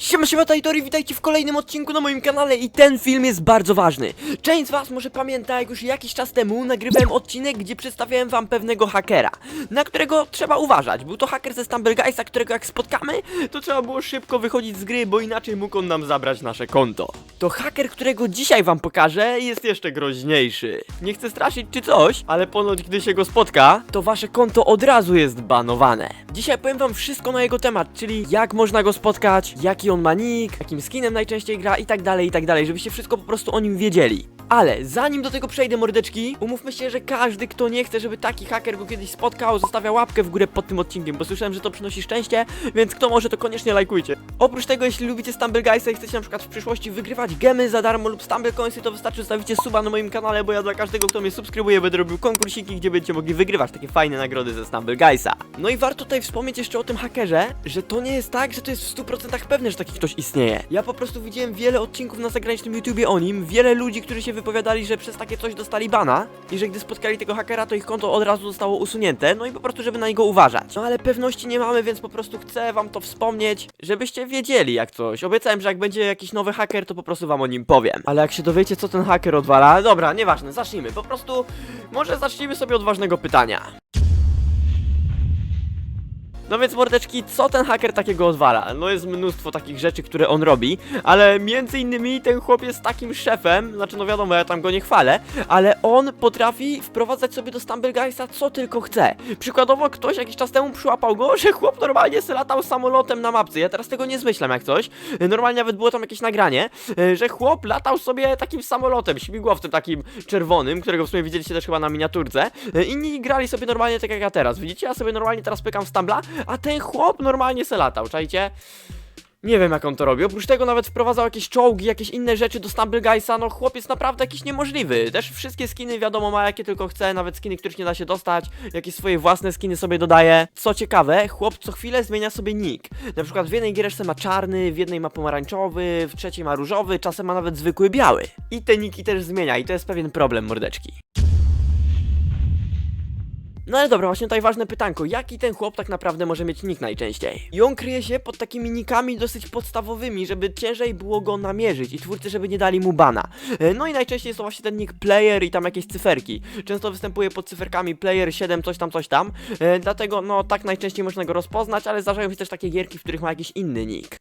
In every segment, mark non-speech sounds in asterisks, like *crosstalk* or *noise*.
Siema, siema, Tajtori, witajcie w kolejnym odcinku na moim kanale i ten film jest bardzo ważny. Część z was może pamięta, jak już jakiś czas temu nagrywałem odcinek, gdzie przedstawiałem wam pewnego hakera, na którego trzeba uważać. Był to haker ze Stumbleguysa, którego jak spotkamy, to trzeba było szybko wychodzić z gry, bo inaczej mógł on nam zabrać nasze konto. To haker, którego dzisiaj wam pokażę, jest jeszcze groźniejszy. Nie chcę straszyć czy coś, ale ponoć gdy się go spotka, to wasze konto od razu jest banowane. Dzisiaj powiem wam wszystko na jego temat, czyli jak można go spotkać, jaki on ma nick, jakim skinem najczęściej gra i tak dalej, i tak dalej, żebyście wszystko po prostu o nim wiedzieli. Ale zanim do tego przejdę, mordeczki, umówmy się, że każdy, kto nie chce, żeby taki haker go kiedyś spotkał, zostawia łapkę w górę pod tym odcinkiem, bo słyszałem, że to przynosi szczęście, więc kto może, to koniecznie lajkujcie. Oprócz tego, jeśli lubicie Stumbleguysa i chcecie na przykład w przyszłości wygrywać gemy za darmo lub Stumblecoinsy, to wystarczy zostawicie suba na moim kanale, bo ja dla każdego, kto mnie subskrybuje, będę robił konkursiki, gdzie będziecie mogli wygrywać takie fajne nagrody ze Stumbleguysa. No i warto tutaj wspomnieć jeszcze o tym hakerze, że to nie jest tak, że to jest w 100% pewne, że taki ktoś istnieje. Ja po prostu widziałem wiele odcinków na zagranicznym YouTubie o nim, wiele ludzi, którzy się wypowiadali, że przez takie coś dostali bana i że gdy spotkali tego hakera, to ich konto od razu zostało usunięte, no i po prostu, żeby na niego uważać. No ale pewności nie mamy, więc po prostu chcę wam to wspomnieć, żebyście wiedzieli jak coś. Obiecałem, że jak będzie jakiś nowy haker, to po prostu wam o nim powiem. Ale jak się dowiecie, co ten haker odwala, dobra, nieważne, zacznijmy. Po prostu, może zacznijmy sobie od ważnego pytania. No więc mordeczki, co ten haker takiego odwala? No jest mnóstwo takich rzeczy, które on robi, ale między innymi ten chłop jest takim szefem, znaczy no wiadomo, ja tam go nie chwalę, ale on potrafi wprowadzać sobie do Stumbleguysa co tylko chce. Przykładowo ktoś jakiś czas temu przyłapał go, że chłop normalnie se latał samolotem na mapce, ja teraz tego nie zmyślam jak coś, normalnie nawet było tam jakieś nagranie, e, że chłop latał sobie takim samolotem, śmigłowcem takim czerwonym, którego w sumie widzieliście też chyba na miniaturce, E, inni grali sobie normalnie tak jak ja teraz, widzicie, ja sobie normalnie teraz pykam w Stumbla, a ten chłop normalnie se latał, czajcie? Nie wiem jak on to robi. Oprócz tego nawet wprowadzał jakieś czołgi, jakieś inne rzeczy do Stumbleguysa. No chłop jest naprawdę jakiś niemożliwy. Też wszystkie skiny wiadomo ma jakie tylko chce, nawet skiny, których nie da się dostać. Jakieś swoje własne skiny sobie dodaje. Co ciekawe, chłop co chwilę zmienia sobie nick. Na przykład w jednej giereczce ma czarny, w jednej ma pomarańczowy, w trzeciej ma różowy, czasem ma nawet zwykły biały. I te niki też zmienia i to jest pewien problem mordeczki. No ale dobra, właśnie tutaj ważne pytanko, jaki ten chłop tak naprawdę może mieć nick najczęściej? I on kryje się pod takimi nikami dosyć podstawowymi, żeby ciężej było go namierzyć i twórcy, żeby nie dali mu bana. E, No i najczęściej jest to właśnie ten nick player i tam jakieś cyferki. Często występuje pod cyferkami player 7 coś tam, coś tam. E, Dlatego no tak najczęściej można go rozpoznać, ale zdarzają się też takie gierki, w których ma jakiś inny nick.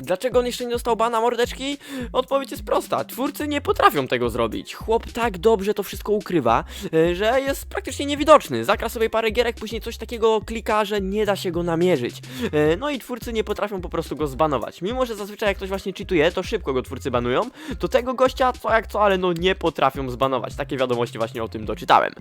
Dlaczego on jeszcze nie dostał bana mordeczki? Odpowiedź jest prosta. Twórcy nie potrafią tego zrobić. Chłop tak dobrze to wszystko ukrywa, e, że jest praktycznie niewidoczny. Zakra sobie parę gierek, później coś takiego klika, że nie da się go namierzyć. E, No i twórcy nie potrafią po prostu go zbanować. Mimo, że zazwyczaj jak ktoś właśnie cheatuje, to szybko go twórcy banują, to tego gościa co jak co, ale no nie potrafią zbanować. Takie wiadomości właśnie o tym doczytałem.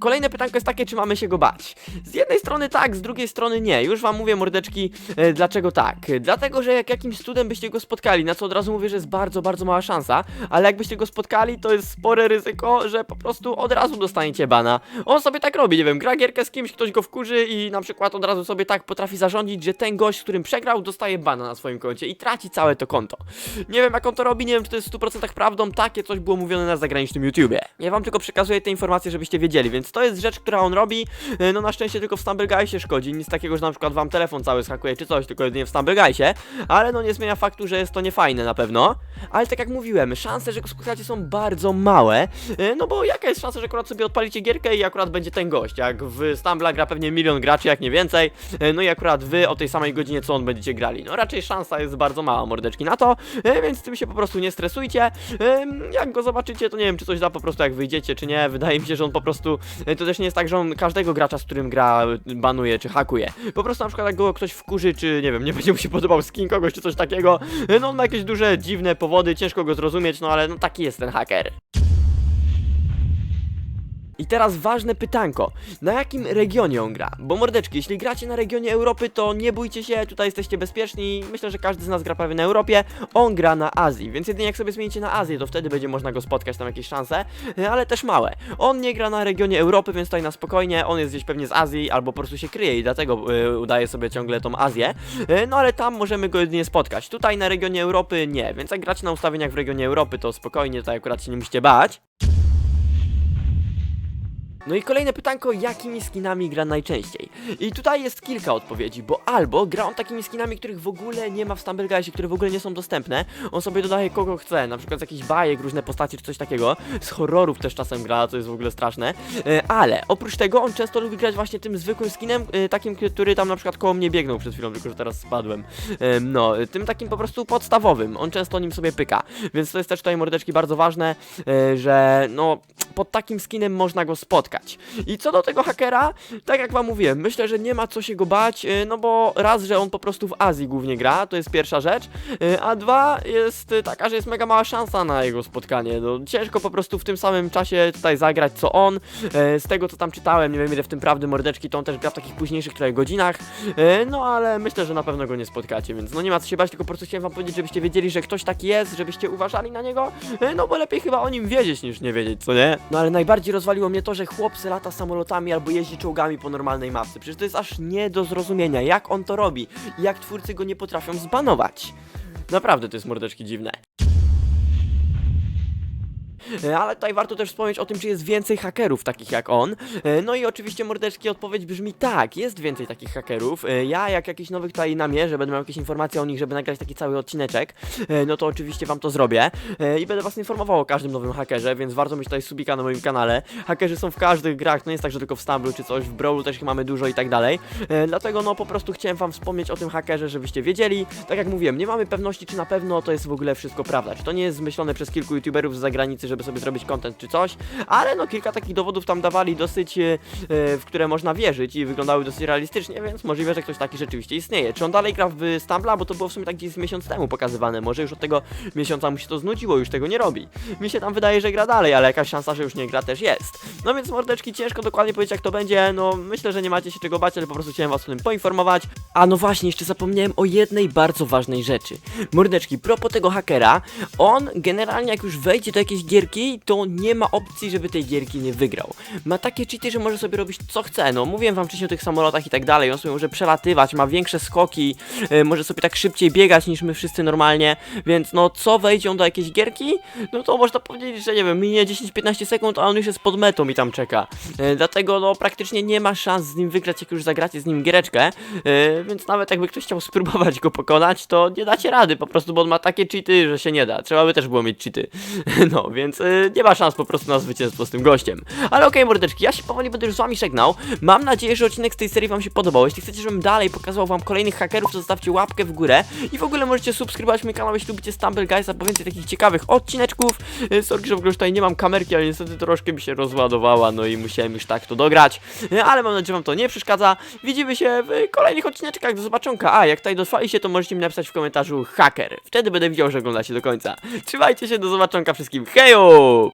Kolejne pytanko jest takie, czy mamy się go bać? Z jednej strony tak, z drugiej strony nie. Już wam mówię, mordeczki, e, dlaczego tak. Dlatego, że jak jakimś cudem byście go spotkali, na co od razu mówię, że jest bardzo, bardzo mała szansa, ale jakbyście go spotkali, to jest spore ryzyko, że po prostu od razu dostaniecie bana. On sobie tak robi, nie wiem, gra gierkę z kimś, ktoś go wkurzy i na przykład od razu sobie tak potrafi zarządzić, że ten gość, którym przegrał, dostaje bana na swoim koncie i traci całe to konto. Nie wiem, jak on to robi, nie wiem, czy to jest w 100% prawdą, takie coś było mówione na zagranicznym YouTubie. Ja wam tylko przekazuję te informacje, żebyście wiedzieli, więc to jest rzecz, która on robi. E, No na szczęście tylko w Stumbleguysie szkodzi. Nic takiego, że na przykład wam telefon cały skakuje czy coś, tylko jedynie w Stumbleguysie. Ale no nie zmienia faktu, że jest to niefajne na pewno. Ale tak jak mówiłem, szanse, że go spotkacie są bardzo małe. E, No bo jaka jest szansa, że akurat sobie odpalicie gierkę i akurat będzie ten gość. Jak w Stumbla gra pewnie milion graczy, jak nie więcej. E, No i akurat wy o tej samej godzinie, co on będziecie grali. No raczej szansa jest bardzo mała, mordeczki na to. Więc tym się po prostu nie stresujcie. Jak go zobaczycie, to nie wiem, czy coś da po prostu jak wyjdziecie, czy nie. Wydaje mi się, że on po prostu to też nie jest tak, że on każdego gracza, z którym gra, banuje czy hakuje. Po prostu na przykład jak go ktoś wkurzy, czy nie wiem, nie będzie mu się podobał skin kogoś, czy coś takiego, no on ma jakieś duże, dziwne powody, ciężko go zrozumieć, no ale no taki jest ten haker. I teraz ważne pytanko, na jakim regionie on gra? Bo mordeczki, jeśli gracie na regionie Europy, to nie bójcie się, tutaj jesteście bezpieczni, myślę, że każdy z nas gra prawie na Europie, on gra na Azji, więc jedynie jak sobie zmienicie na Azję, to wtedy będzie można go spotkać, tam jakieś szanse, ale też małe. On nie gra na regionie Europy, więc tutaj na spokojnie, on jest gdzieś pewnie z Azji, albo po prostu się kryje i dlatego y, udaje sobie ciągle tą Azję, E, no ale tam możemy go jedynie spotkać. Tutaj na regionie Europy nie, więc jak gracie na ustawieniach w regionie Europy, to spokojnie, tutaj akurat się nie musicie bać. No i kolejne pytanko, jakimi skinami gra najczęściej? I tutaj jest kilka odpowiedzi, bo albo gra on takimi skinami, których w ogóle nie ma w Stumbleguise, które w ogóle nie są dostępne, on sobie dodaje kogo chce, na przykład z jakichś bajek, różne postaci czy coś takiego, z horrorów też czasem gra, co jest w ogóle straszne, E, ale oprócz tego on często lubi grać właśnie tym zwykłym skinem, e, takim, który tam na przykład koło mnie biegnął przed chwilą, tylko że teraz spadłem, E, no, tym takim po prostu podstawowym, on często nim sobie pyka, więc to jest też tutaj mordeczki bardzo ważne, że no, pod takim skinem można go spotkać. I co do tego hakera, tak jak wam mówiłem, myślę, że nie ma co się go bać, e, no bo raz, że on po prostu w Azji głównie gra, to jest pierwsza rzecz, e, a dwa jest e, taka, że jest mega mała szansa na jego spotkanie. No, ciężko po prostu w tym samym czasie tutaj zagrać co on. Z tego co tam czytałem, nie wiem ile w tym prawdy mordeczki, to on też gra w takich późniejszych trochę godzinach. No ale myślę, że na pewno go nie spotkacie, więc no nie ma co się bać, tylko po prostu chciałem wam powiedzieć, żebyście wiedzieli, że ktoś taki jest, żebyście uważali na niego. No bo lepiej chyba o nim wiedzieć niż nie wiedzieć, co nie? No ale najbardziej rozwaliło mnie to, że chłopcy lata samolotami albo jeździ czołgami po normalnej mapce. Przecież to jest aż nie do zrozumienia, jak on to robi i jak twórcy go nie potrafią zbanować. Naprawdę to jest mordeczki dziwne. E, Ale tutaj warto też wspomnieć o tym, czy jest więcej hakerów takich jak on. E, No i oczywiście mordeczki odpowiedź brzmi tak, jest więcej takich hakerów. E, Ja jak jakiś nowych tutaj namierzę, będę miał jakieś informacje o nich, żeby nagrać taki cały odcineczek, no to oczywiście wam to zrobię. I będę was informował o każdym nowym hakerze, więc warto mieć tutaj subika na moim kanale. Hakerzy są w każdych grach, no jest tak, że tylko w Stumblu czy coś, w Brawlu też ich mamy dużo i tak dalej. Dlatego no po prostu chciałem wam wspomnieć o tym hakerze, żebyście wiedzieli. Tak jak mówiłem, nie mamy pewności, czy na pewno to jest w ogóle wszystko prawda. Czy to nie jest zmyślone przez kilku youtuberów z zagranicy, żeby sobie zrobić content czy coś, ale no kilka takich dowodów tam dawali dosyć, e, e, w które można wierzyć i wyglądały dosyć realistycznie, więc możliwe, że ktoś taki rzeczywiście istnieje. Czy on dalej gra w Stumbla, bo to było w sumie tak gdzieś miesiąc temu pokazywane, może już od tego miesiąca mu się to znudziło, już tego nie robi. Mi się tam wydaje, że gra dalej, ale jakaś szansa, że już nie gra też jest. No więc mordeczki, ciężko dokładnie powiedzieć jak to będzie, no myślę, że nie macie się czego bać, ale po prostu chciałem was o tym poinformować. A no właśnie, jeszcze zapomniałem o jednej bardzo ważnej rzeczy. Mordeczki, propos tego hakera, on generalnie jak już wejdzie do jakiejś gierki, to nie ma opcji, żeby tej gierki nie wygrał. Ma takie cheaty, że może sobie robić co chce, no mówiłem wam wcześniej o tych samolotach i tak dalej, on sobie może przelatywać, ma większe skoki, e, może sobie tak szybciej biegać niż my wszyscy normalnie, więc no co wejdzie on do jakiejś gierki, no to można powiedzieć, że nie wiem, minie 10-15 sekund, a on już jest pod metą i tam czeka. E, dlatego no praktycznie nie ma szans z nim wygrać, jak już zagracie z nim giereczkę, e, więc nawet jakby ktoś chciał *laughs* spróbować go pokonać, to nie dacie rady, po prostu, bo on ma takie cheaty, że się nie da. Trzeba by też było mieć cheaty. *laughs* No, więc e, nie ma szans po prostu na zwycięstwo z tym gościem. Ale okej, mordeczki, ja się powoli będę już z wami żegnał. Mam nadzieję, że odcinek z tej serii wam się podobał. Jeśli chcecie, żebym dalej pokazał wam kolejnych hakerów, to zostawcie łapkę w górę i w ogóle możecie subskrybować mój kanał, jeśli lubicie Stumble Guysa, po więcej takich ciekawych odcineczków. E, Sorry, że w ogóle tutaj nie mam kamerki, ale niestety troszkę mi się rozładowała, no i musiałem już tak to dograć. E, Ale mam nadzieję, że wam to nie przeszkadza. Widzimy się w kolejnych odcineczkach. Do zobaczonka. A, jak tutaj dotrwaliście, to możecie mi napisać w komentarzu haker. Wtedy będę widział, że oglądacie do końca. Trzymajcie się, do zobaczonka wszystkim. Hejo! hecho,